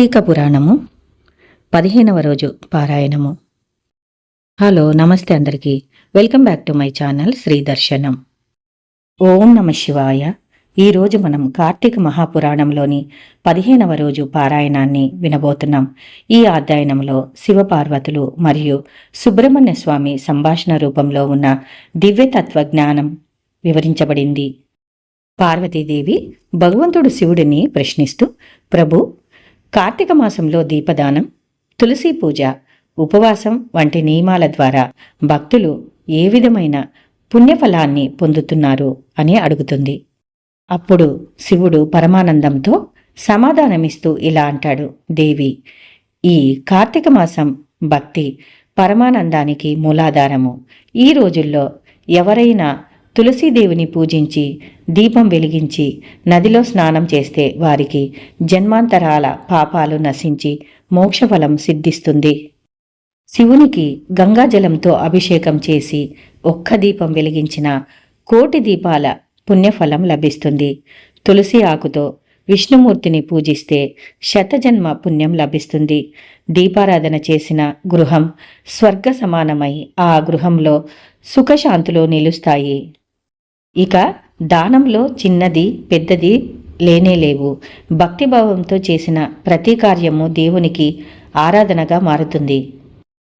కార్తీక పురాణము పదిహేనవ రోజు పారాయణము. హలో నమస్తే అందరికీ. Welcome back to my channel Sri Darshanam. ఓం నమ శివాయ. ఈరోజు మనం కార్తీక మహాపురాణంలోని పదిహేనవ రోజు పారాయణాన్ని వినబోతున్నాం. ఈ అధ్యయనంలో శివపార్వతులు మరియు సుబ్రహ్మణ్య స్వామి సంభాషణ రూపంలో ఉన్న దివ్యతత్వ జ్ఞానం వివరించబడింది. పార్వతీదేవి భగవంతుడు శివుడిని ప్రశ్నిస్తూ ప్రభు కార్తీక మాసంలో దీపదానం తులసి పూజ ఉపవాసం వంటి నియమాల ద్వారా భక్తులు ఏ విధమైన పుణ్యఫలాన్ని పొందుతున్నారు అని అడుగుతుంది. అప్పుడు శివుడు పరమానందంతో సమాధానమిస్తూ ఇలా అంటాడు. దేవి ఈ కార్తీక మాసం భక్తి పరమానందానికి మూలాధారము. ఈ రోజుల్లో ఎవరైనా తులసీదేవిని పూజించి దీపం వెలిగించి నదిలో స్నానం చేస్తే వారికి జన్మాంతరాల పాపాలు నశించి మోక్షఫలం సిద్ధిస్తుంది. శివునికి గంగాజలంతో అభిషేకం చేసి ఒక్క దీపం వెలిగించిన కోటి దీపాల పుణ్యఫలం లభిస్తుంది. తులసి ఆకుతో విష్ణుమూర్తిని పూజిస్తే శతజన్మ పుణ్యం లభిస్తుంది. దీపారాధన చేసిన గృహం స్వర్గ సమానమై ఆ గృహంలో సుఖశాంతులు నిలుస్తాయి. ఇక దానంలో చిన్నది పెద్దది లేనే లేవు. భక్తిభావంతో చేసిన ప్రతి కార్యము దేవునికి ఆరాధనగా మారుతుంది.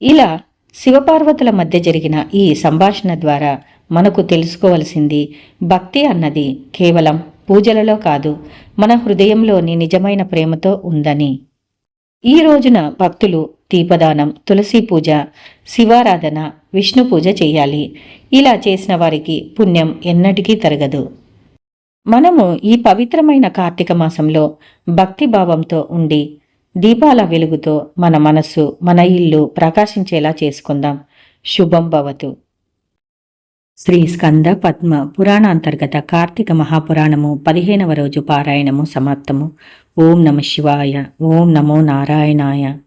ఇలా శివపార్వతుల మధ్య జరిగిన ఈ సంభాషణ ద్వారా మనకు తెలుసుకోవలసింది భక్తి అన్నది కేవలం పూజలలో కాదు మన హృదయంలోని నిజమైన ప్రేమతో ఉందని. ఈ రోజున భక్తులు దీపదానం తులసి పూజ శివారాధన విష్ణు పూజ చేయాలి. ఇలా చేసిన వారికి పుణ్యం ఎన్నటికీ తరగదు. మనము ఈ పవిత్రమైన కార్తీక మాసంలో భక్తి భావంతో ఉండి దీపాల వెలుగుతో మన మనస్సు మన ఇల్లు ప్రకాశించేలా చేసుకుందాం. శుభం భవతు. శ్రీ స్కంద పద్మ పురాణాంతర్గత కార్తీక మహాపురాణము పదిహేనవ రోజు పారాయణము సమాప్తము. ఓం నమ శివాయ ఓం నమో నారాయణాయ.